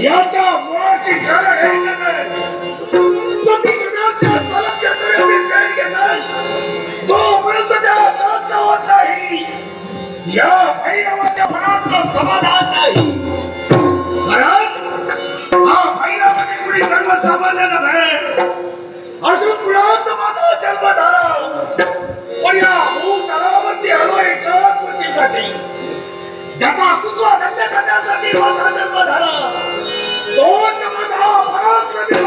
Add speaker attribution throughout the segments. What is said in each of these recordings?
Speaker 1: याचा याच्या मुळाची कारण हे तोपर्यंत होत नाही. या भैरवाच्या मनाचं समाधान नाही. कारण हा भैरव कुणी सर्वसामान्य नव्हे अजून कुणात माझा जन्म झाला. पण या भूतलावरती आलो एकाच गोष्टीसाठी. ज्याचा कुसवा धंदे करण्यासाठी माझा जन्म झाला. तोच माझा पराक्रमी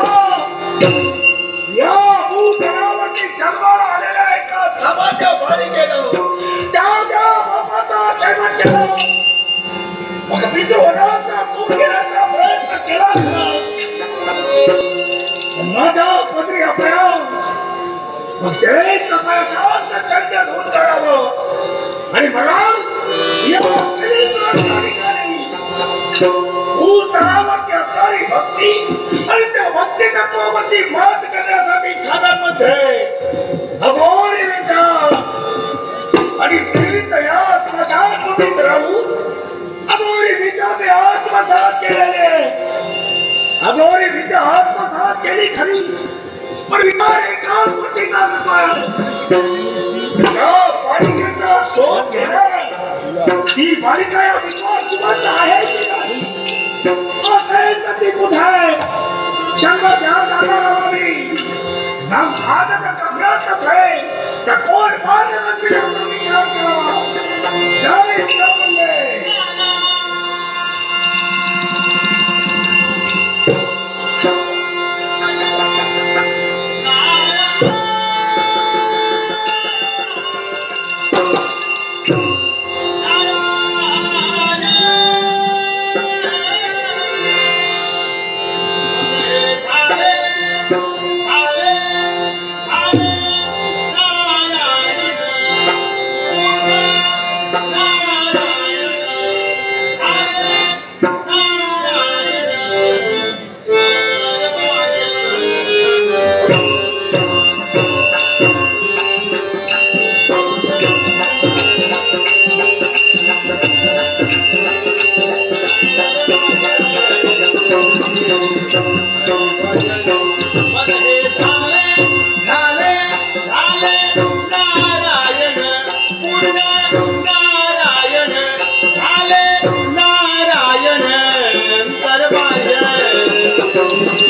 Speaker 1: या भूतलावरती जन्माला आलेल्या एका सामान्य बालिकेनं त्या त्या बापाचा जन्म केला मग मित्र होण्याचा घेण्याचा प्रयत्न केला माझ्या मग तेच अपयशात धुवून काढावं आणि मला या भूतलावरती असणारी भक्ती आणि त्या भक्ती तत्वावरती मात करण्यासाठी साधांमध्ये अघोरी विद्या आणि तीर्थ या स्मशान भूमीत अघोरी आत्मसात केलेले. अघोरी विद्या आत्मसात केली खरी. पण विचार एकाच गोष्टीचा करतोय शोध घेणार. ती या विश्वास जिवंत आहे की नाही असेल तर ती कुठे आहे शंभ ध्यान लागणार मी नाम साधक कमलाच असेल तर कोण माझ्या पिढ्याचा विचार जय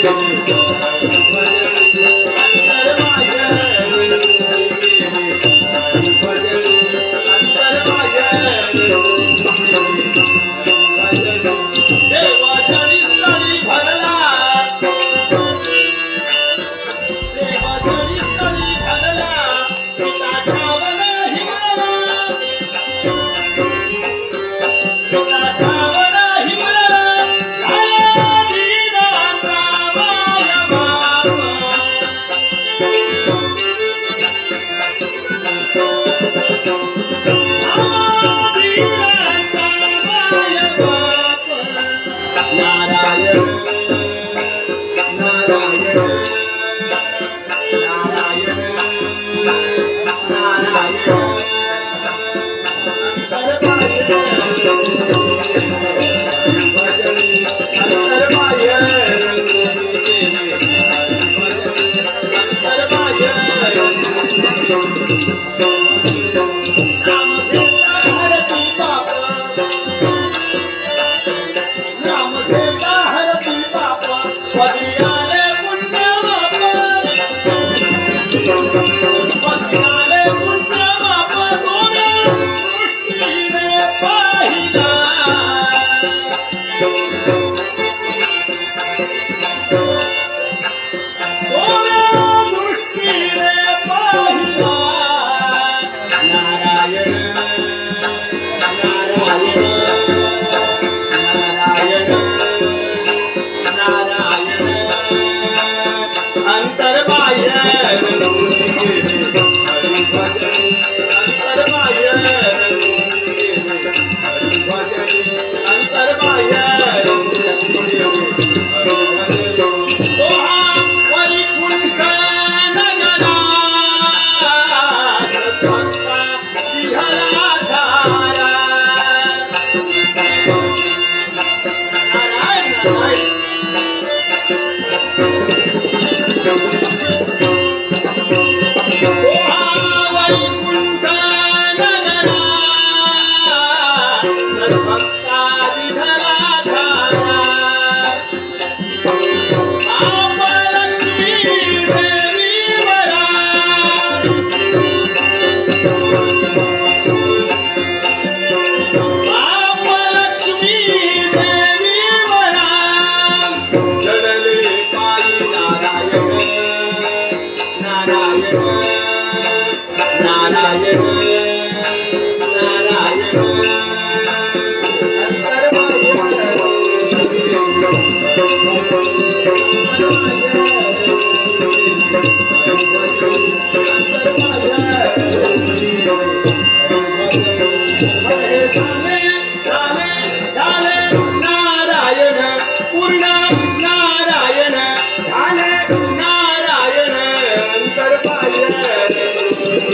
Speaker 2: Thank you.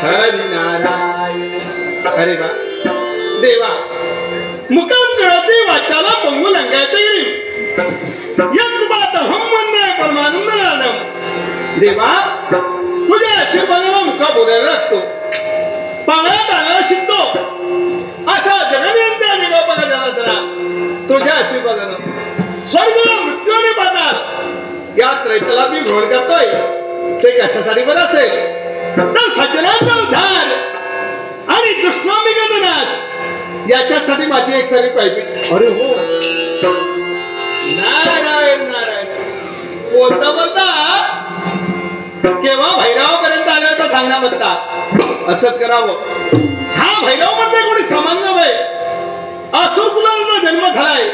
Speaker 2: हरी नारायण अरे वा. देवा. मुकाम कळते वाचाला पंगू लंगायचे यत बात हम म्हणणे परमानंद आनंद देवा तुझ्या आशीर्वादाला मुका बोलायला लागतो. पांगळा पांगळा शिकतो. अशा जगनियंत्या निवापाला झाला जरा तुझ्या आशीर्वादानं. स्वर्ग मृत्यू आणि पाताल या त्रैतला मी घोड करतोय. ते कशासाठी बरं असेल? सज्जनाचा उद्धार आणि दुष्णामिक नाश याच्यासाठी माझी एक सारी पाहिजे. अरे हो. नारायण नारायण. बोलता बोलता? केव्हा भैरवापर्यंत आलं तर सांगणार म्हणता असंच करावं. हा भैरव म्हणजे कोणी सामान्य वय. असुर कुलाचा जन्म झालाय.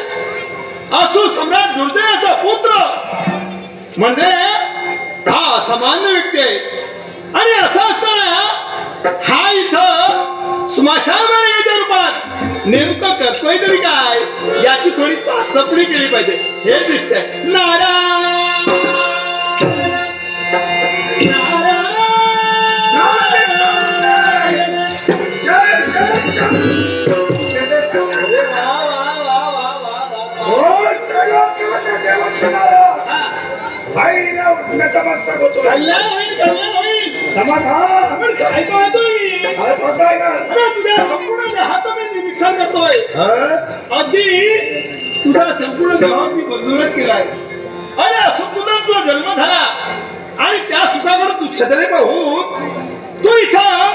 Speaker 2: असुर सम्राट दुर्जयाचा पुत्र. म्हणजे हा असामान्य व्यक्ती आहे. नेमकं करतोय तरी काय याची थोडी चाचपणी केली पाहिजे हे दिसतंय
Speaker 1: समाधान
Speaker 2: काय निरीक्षण करतोय? अगदी तुझ्या संपूर्ण देहावर मी बंधुरच केलाय. अरे असं तुझा तुझा जन्म झाला. आणि त्या सुखावर तू छत्रे पाहून तू इथं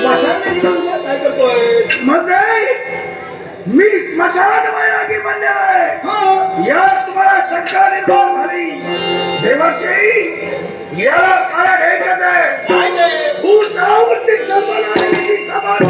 Speaker 2: स्मशानभूमीत काय करतोय?
Speaker 1: म्हणजे मी स्मशान वैरागी बनले आहे.
Speaker 2: हा.
Speaker 1: या तुम्हाला शंका निर्माण झाली. देवर्षी याला काळा घ्यायचं आहे?
Speaker 2: काय ते?
Speaker 1: भूतावरती जन्माला आलेली समाज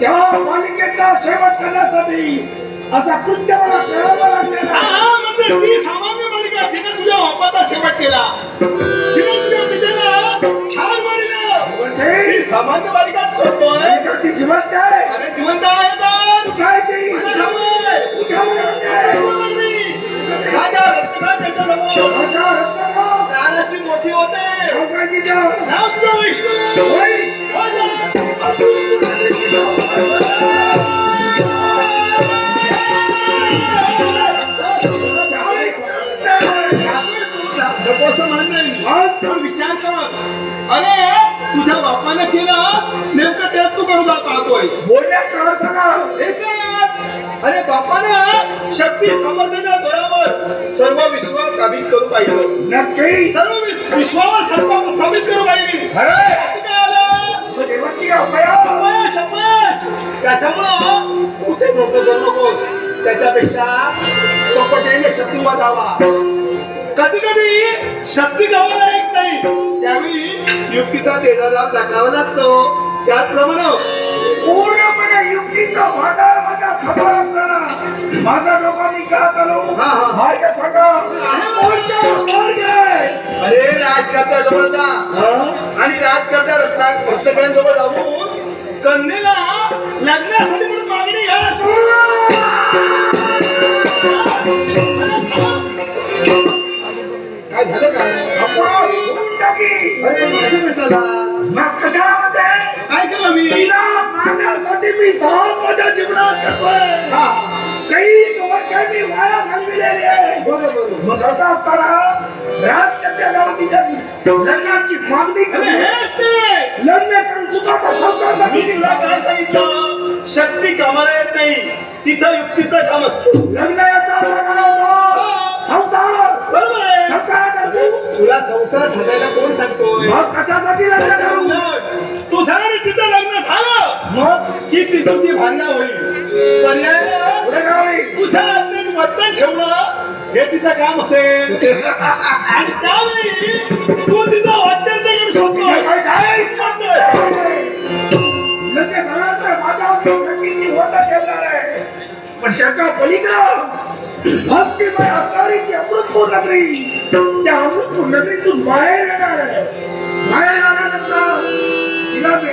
Speaker 1: त्या मालिकेचा शेवट करण्यासाठी असा कृत्य मला करावा लागलेला
Speaker 2: म्हणजे सामान्य मालिका तिने तुझ्या शेवट केला. तिने तुझ्या पितेला ठार मारिलं
Speaker 1: देवर्षी,
Speaker 2: ती सामान्य मालिका सोडतोय.
Speaker 1: ती जिवंत आहे.
Speaker 2: अरे जिवंत आहे तर.
Speaker 1: काय ती.
Speaker 2: राजा समोर मोठी होते. विष्णू पण विचार कर. अरे तुझ्या बापाने केलं नेमकं तेच तू करू पाहतोय
Speaker 1: बोलण्याचा अर्थ काय?
Speaker 2: अरे बापानं शक्ती समर्थेच्या बळावर सर्व विश्व काबीज करू पाहिजे.
Speaker 1: नक्की.
Speaker 2: सर्व विश्व- विश्वावर सर्व प्रस्थापित करू पाहिजे.
Speaker 1: तो देवाची.
Speaker 2: त्याच्यामुळं कुठे नकोस त्याच्यापेक्षा कपटेने शक्ती वाजावा कधी कधी शक्ती गावाला येत नाही. त्यावेळी युक्तीचा देणा लाभ टाकावा लागतो. त्याचप्रमाणे
Speaker 1: पूर्णपणे युक्तीचा भांडार माझ्यासमोर असताना माझा लोकांनी का चालू
Speaker 2: हा, हा.
Speaker 1: माझ्या सांगा?
Speaker 2: अरे राजकर्त्याजवळ जा.
Speaker 1: हा?
Speaker 2: आणि राजकर्त्या रत्ना पुस्तकांजवळ जाऊन कन्येला लग्नासाठी मागणी घ्या.
Speaker 1: मारण्यासाठी मी सहज माझ्या जीवनात करतोय काही वर्षांनी वाया घालविलेली आहे.
Speaker 2: बरोबर
Speaker 1: मग असं असताना राजकन्या जाऊन तिच्या लग्नाची मागणी
Speaker 2: अरे
Speaker 1: करू
Speaker 2: हेच ते!
Speaker 1: लग्न करून सुखाचा संसार
Speaker 2: मी तुला काय सांगितलं? शक्ती कामाला येत नाही. तिथं युक्तीचं काम असतं.
Speaker 1: लग्न याचा प्रकार होतो संसार.
Speaker 2: बरोबर आहे.
Speaker 1: संसाराचा तू
Speaker 2: तुला संसार झाल्याला कोण सांगतोय?
Speaker 1: मग कशासाठी लग्न करू?
Speaker 2: तुझं आणि तिचं लग्न झालं
Speaker 1: मग
Speaker 2: की ती तुझी भांडणं होईल. पर्याय
Speaker 1: पुढे काय?
Speaker 2: तुझ्या आत्म्यात वचन ठेवणं हे तिचं काम असेल. आणि त्यावेळी तू तिचं वाचन करू शकतो.
Speaker 1: काय काय झालं तर माझ्यावर शक्तीची होता ठेवणार आहे. पण त्याच्या पलीकडं भक्तिमय असणारी ती अमृतपूर नगरी. त्या अमृतपूर नगरीतून बाहेर येणार आहे. बाहेर आल्यानंतर तिला मी